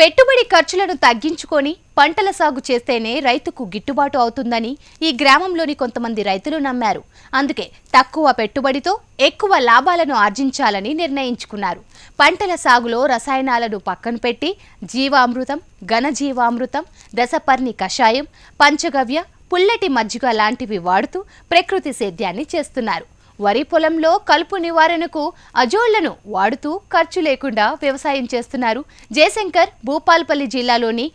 పెట్టుబడి ఖర్చులను తగ్గించుకొని పంటల సాగు చేస్తేనే రైతుకు గిట్టుబాటు అవుతుందని ఈ గ్రామంలోని కొంతమంది రైతులు నమ్మారు. అందుకే తక్కువ పెట్టుబడితో ఎక్కువ లాభాలను ఆర్జించాలని నిర్ణయించుకున్నారు. పంటల సాగులో రసాయనాలను పక్కన పెట్టి జీవామృతం ఘనజీవామృతం దశపర్ణి కషాయం పంచగవ్య పుల్లటి మజ్జిగ లాంటివి వాడుతూ ప్రకృతి సేద్యాన్ని చేస్తున్నారు. వరి పొలంలో కలుపు నివారణకు అజోళ్ళను వాడుతూ ఖర్చు లేకుండా వ్యవసాయం చేస్తున్నారు జయశంకర్ భూపాల్పల్లి జిల్లాలోని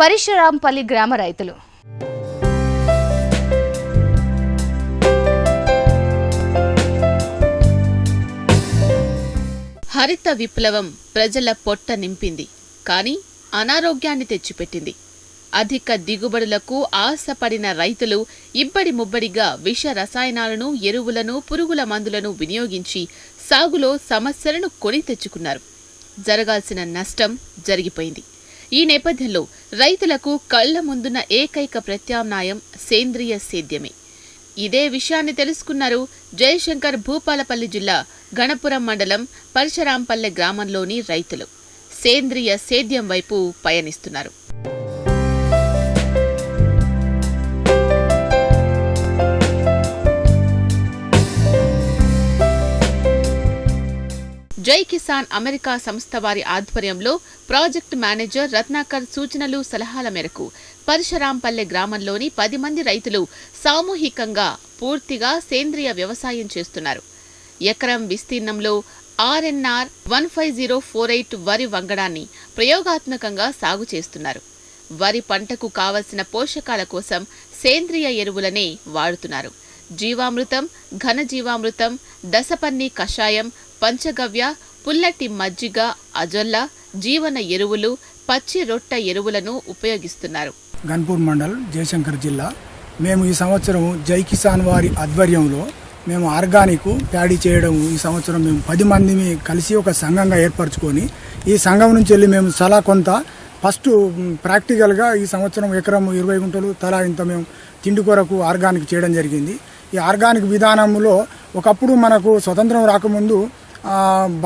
పరిశురాంపల్లి గ్రామ రైతులు. హరిత విప్లవం ప్రజల పొట్ట నింపింది కానీ అనారోగ్యాన్ని తెచ్చిపెట్టింది. అధిక దిగుబడులకు ఆశపడిన రైతులు ఇబ్బడి ముబ్బడిగా విష రసాయనాలను ఎరువులను పురుగుల మందులను వినియోగించి సాగులో సమస్యలను కొని తెచ్చుకున్నారు. జరగాల్సిన నష్టం జరిగిపోయింది. ఈ నేపథ్యంలో రైతులకు కళ్ళ ముందున్న ఏకైక ప్రత్యామ్నాయం సేంద్రియ సేద్యమే. ఇదే విషయాన్ని తెలుసుకున్నారు జయశంకర్ భూపాలపల్లి జిల్లా గణపురం మండలం పరశురాంపల్లె గ్రామంలోని రైతులు. సేంద్రియ సేద్యం వైపు పయనిస్తున్నారు. జై కిసాన్ అమెరికా సంస్థ వారి ఆధ్వర్యంలో ప్రాజెక్ట్ మేనేజర్ రత్నాకర్ సూచనలు సలహాల మేరకు పరశురాంపల్లె గ్రామంలోని పది మంది రైతులు సామూహికంగా పూర్తిగా సేంద్రియ వ్యవసాయం చేస్తున్నారు. ఎకరం విస్తీర్ణంలో RNR one five zero four eight వరి వంగడాన్ని ప్రయోగాత్మకంగా సాగు చేస్తున్నారు. వరి పంటకు కావలసిన పోషకాల కోసం సేంద్రియ ఎరువులనే వాడుతున్నారు. జీవామృతం ఘనజీవామృతం దశపన్ని కషాయం పంచగవ్య పుల్లటి మజ్జిగ అజొల్ల జీవన ఎరువులు పచ్చి రొట్ట ఎరువులను ఉపయోగిస్తున్నారు. గన్పూర్ మండల్ జయశంకర్ జిల్లా. మేము ఈ సంవత్సరం జై కిసాన్ వారి ఆధ్వర్యంలో మేము ఆర్గానిక్ ప్యాడీ చేయడం ఈ సంవత్సరం మేము పది మందిని కలిసి ఒక సంఘంగా ఏర్పరచుకొని ఈ సంఘం నుంచి వెళ్ళి మేము చాలా కొంత ఫస్ట్ ప్రాక్టికల్గా ఈ సంవత్సరం ఎకరం ఇరవై గుంటలు తలా ఇంత మేము తిండి కొరకు ఆర్గానిక్ చేయడం జరిగింది. ఈ ఆర్గానిక్ విధానంలో ఒకప్పుడు మనకు స్వతంత్రం రాకముందు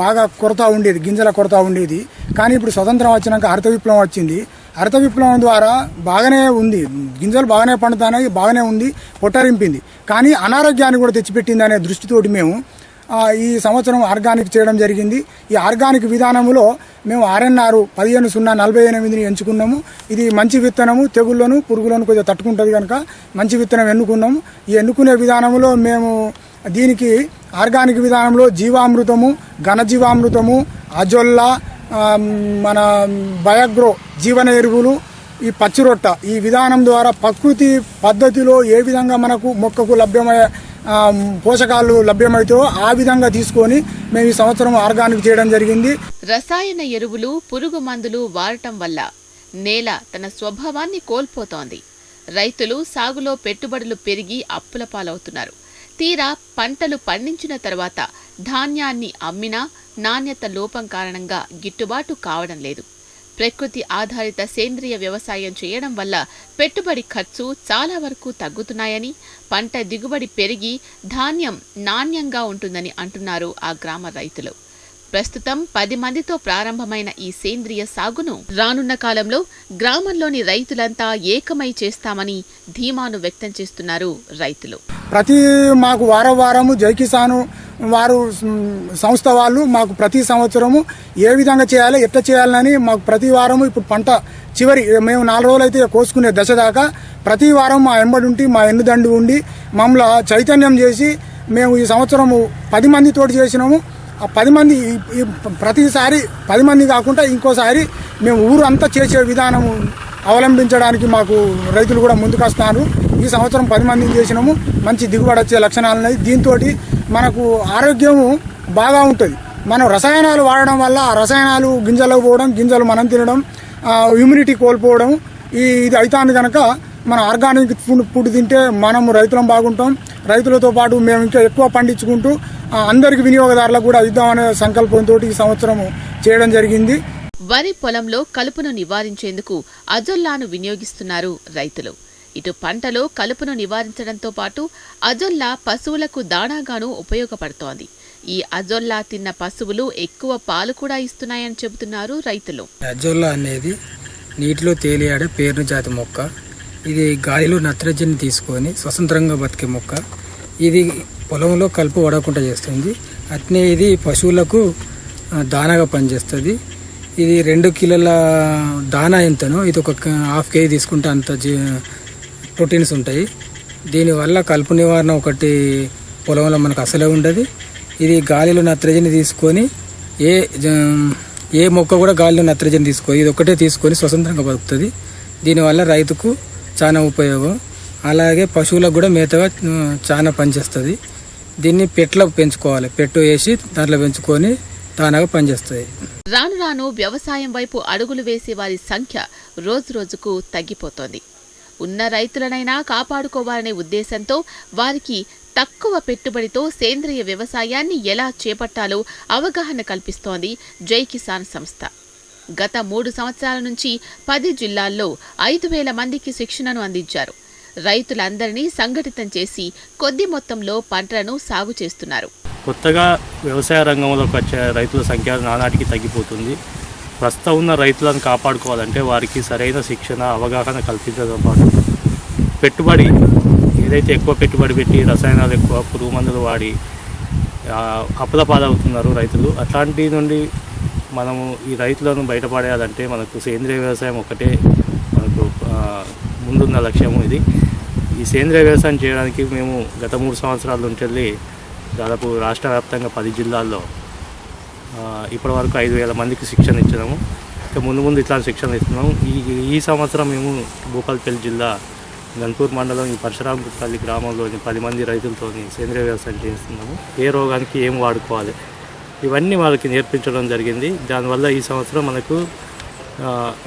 బాగా కొరత ఉండేది గింజల కొరత ఉండేది. కానీ ఇప్పుడు స్వతంత్రం వచ్చినాక హరిత విప్లవం వచ్చింది. హరిత విప్లవం ద్వారా బాగానే ఉంది. గింజలు బాగానే పండుతాయి బాగానే ఉంది పొట్టరింపింది. కానీ అనారోగ్యాన్ని కూడా తెచ్చిపెట్టింది అనే దృష్టితోటి మేము ఈ సంవత్సరం ఆర్గానిక్ చేయడం జరిగింది. ఈ ఆర్గానిక్ విధానంలో మేము ఆర్ఎన్ఆర్ పదిహేను సున్నా నలభై ఎనిమిదిని ఎంచుకున్నాము. ఇది మంచి విత్తనము తెగుళ్ళను పురుగులను కొద్దిగా తట్టుకుంటుంది కనుక మంచి విత్తనం ఎన్నుకున్నాము. ఈ ఎన్నుకునే విధానంలో మేము దీనికి ఆర్గానిక్ విధానంలో జీవామృతము ఘనజీవామృతము అజొల్లా మన బయోగ్రో జీవన ఎరువులు ఈ పచ్చిరొట్ట ఈ విధానం ద్వారా ప్రకృతి పద్ధతిలో ఏ విధంగా మనకు మొక్కకు లభ్యమయ్యే పోషకాలు లభ్యమవుతాయో ఆ విధంగా తీసుకొని మేము ఈ సంవత్సరం ఆర్గానిక్ చేయడం జరిగింది. రసాయన ఎరువులు పురుగు మందులు వాడటం వల్ల నేల తన స్వభావాన్ని కోల్పోతోంది. రైతులు సాగులో పెట్టుబడులు పెరిగి అప్పుల పాలవుతున్నారు. తీరా పంటలు పండించిన తర్వాత ధాన్యాన్ని అమ్మినా నాణ్యత లోపం కారణంగా గిట్టుబాటు కావడం లేదు. ప్రకృతి ఆధారిత సేంద్రియ వ్యవసాయం చేయడం వల్ల పెట్టుబడి ఖర్చు చాలా వరకు తగ్గుతున్నాయని పంట దిగుబడి పెరిగి ధాన్యం నాణ్యంగా ఉంటుందని అంటున్నారు ఆ గ్రామ రైతులు. ప్రస్తుతం పది మందితో ప్రారంభమైన ఈ సేంద్రియ సాగును రానున్న కాలంలో గ్రామంలోని రైతులంతా ఏకమై చేస్తామని ధీమాను వ్యక్తం చేస్తున్నారు రైతులు. ప్రతి మాకు వారం వారము జై కిసాను వారు సంస్థ వాళ్ళు మాకు ప్రతి సంవత్సరము ఏ విధంగా చేయాలి ఎట్లా చేయాలని మాకు ప్రతి వారము ఇప్పుడు పంట చివరి మేము నాలుగు రోజులు అయితే కోసుకునే దశ దాకా ప్రతి వారం మా ఎంబడి ఉండి మా ఎన్నుదండి ఉండి మమ్మల్ని చైతన్యం చేసి మేము ఈ సంవత్సరము పది మందితోటి చేసినాము. ఆ పది మంది ప్రతిసారి పది మంది కాకుండా ఇంకోసారి మేము ఊరు అంతా చేసే విధానం అవలంబించడానికి మాకు రైతులు కూడా ముందుకొస్తున్నారు. ఈ సంవత్సరం పది మందిని చేసినాము. మంచి దిగుబడి వచ్చే లక్షణాలు ఉన్నాయి. దీంతో మనకు ఆరోగ్యము బాగా ఉంటుంది. మనం రసాయనాలు వాడడం వల్ల ఆ రసాయనాలు గింజలకు పోవడం గింజలు మనం తినడం ఇమ్యూనిటీ కోల్పోవడం ఈ ఇది అవుతుంది కనుక మన ఆర్గానిక్ ఫుడ్ ఫుడ్ తింటే మనం రైతులం బాగుంటాం. రైతులతో పాటు మేము ఇంకా ఎక్కువ పండించుకుంటూ అందరికి వినియోగదారులకు కూడా ఇద్దామనే సంకల్పంతో ఈ సంవత్సరము చేయడం జరిగింది. వరి పొలంలో కలుపును నివారించేందుకు అజొల్లాను వినియోగిస్తున్నారు రైతులు. ఇటు పంటలో కలుపును నివారించడంతో పాటు అజొల్లా పశువులకు దాణాగాను ఉపయోగపడుతోంది. ఈ అజొల్లా తిన్న పశువులు ఎక్కువ పాలు కూడా ఇస్తున్నాయని చెబుతున్నారు రైతులు. అజొల్లా అనేది నీటిలో తేలియాడే పేరును జాతి మొక్క. ఇది గాలిలో నత్రజని తీసుకొని స్వతంత్రంగా బతికే మొక్క. ఇది పొలంలో కలుపు వడకుండా చేస్తుంది. అట్నే ఇది పశువులకు దానాగా పనిచేస్తుంది. ఇది రెండు కిలోల దానా ఎంతనో ఇది ఒక హాఫ్ కేజీ తీసుకుంటే అంత జీ ప్రోటీన్స్ ఉంటాయి. దీనివల్ల కలుపు నివారణ ఒకటి పొలంలో మనకు అసలే ఉండదు. ఇది గాలిలో నత్రజని తీసుకొని ఏ ఏ మొక్క కూడా గాలిలో నత్రజని తీసుకొని ఇది ఒకటే తీసుకొని స్వతంత్రంగా బతుకుతుంది. దీనివల్ల రైతుకు చాలా ఉపయోగం. అలాగే పశువులకు కూడా మేతగా చాలా పనిచేస్తుంది. దీన్ని పెట్లో పెంచుకోవాలి. పెట్టు వేసి దాంట్లో పెంచుకొని దానాగా పనిచేస్తాయి. రాను రాను వ్యవసాయం వైపు అడుగులు వేసే వారి సంఖ్య రోజురోజుకు తగ్గిపోతోంది. ఉన్న రైతులనైనా కాపాడుకోవాలనే ఉద్దేశంతో వారికి తక్కువ పెట్టుబడితో సేంద్రియ వ్యవసాయాన్ని ఎలా చేపట్టాలో అవగాహన కల్పిస్తోంది జై కిసాన్ సంస్థ. గత మూడు సంవత్సరాల నుంచి పది జిల్లాల్లో ఐదు వేల మందికి శిక్షణను అందించారు. రైతులందరినీ సంఘటితం చేసి కొద్ది మొత్తంలో పంటలను సాగు చేస్తున్నారు. కొత్తగా వ్యవసాయ రంగంలోకి వచ్చే రైతుల సంఖ్య నానాటికి తగ్గిపోతుంది. ప్రస్తుతం ఉన్న రైతులను కాపాడుకోవాలంటే వారికి సరైన శిక్షణ అవగాహన కల్పించడం పాటు పెట్టుబడి ఏదైతే ఎక్కువ పెట్టుబడి పెట్టి రసాయనాలు ఎక్కువ పురుగు మందులు వాడి ఆ, పాలవుతున్నారు రైతులు. అట్లాంటి నుండి మనము ఈ రైతులను బయటపడేయాలంటే మనకు సేంద్రియ వ్యవసాయం ఒకటే మనకు ముందున్న లక్ష్యము ఇది. ఈ సేంద్రియ వ్యవసాయం చేయడానికి మేము గత మూడు సంవత్సరాల నుంచి వెళ్ళి దాదాపు రాష్ట్ర వ్యాప్తంగా పది జిల్లాల్లో ఇప్పటి వరకు ఐదు వేల మందికి శిక్షణ ఇచ్చినాము. ఇంకా ముందు ముందు ఇట్లాంటి శిక్షణ ఇస్తున్నాము. ఈ ఈ సంవత్సరం మేము భూపాలపల్లి జిల్లా గన్పూర్ మండలం ఈ పరశురామపల్లి గ్రామంలోని పది మంది రైతులతో సేంద్రియ వ్యవసాయం చేస్తున్నాము ఏ రోగానికి ఏం వాడుకోవాలి? ఇవన్నీ వాళ్ళకి నేర్పించడం జరిగింది. దానివల్ల ఈ సంవత్సరం మనకు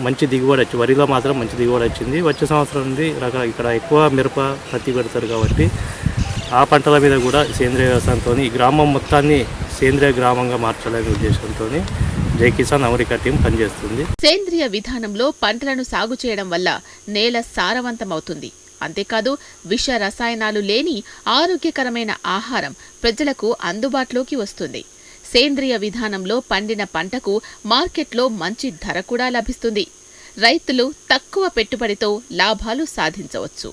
మంచి దిగుబడి వచ్చి వరిలో మాత్రం మంచి దిగుబడి వచ్చింది. వచ్చే సంవత్సరం నుండి రకరకాల ఇక్కడ ఎక్కువ మిరప పత్తి పెడతారు కాబట్టి ఆ పంటల మీద కూడా సేంద్రియ వ్యవసాయంతో ఈ గ్రామం మొత్తాన్ని సేంద్రియ గ్రామంగా మార్చాలనే ఉద్దేశంతో జై కిసాన్ అమెరికా టీం పనిచేస్తుంది. సేంద్రియ విధానంలో పంటలను సాగు చేయడం వల్ల నేల సారవంతమవుతుంది. అంతేకాదు విష రసాయనాలు లేని ఆరోగ్యకరమైన ఆహారం ప్రజలకు అందుబాటులోకి వస్తుంది. సేంద్రియ విధానంలో పండిన పంటకు మార్కెట్లో మంచి ధర కూడా లభిస్తుంది. రైతులు తక్కువ పెట్టుబడితో లాభాలు సాధించవచ్చు.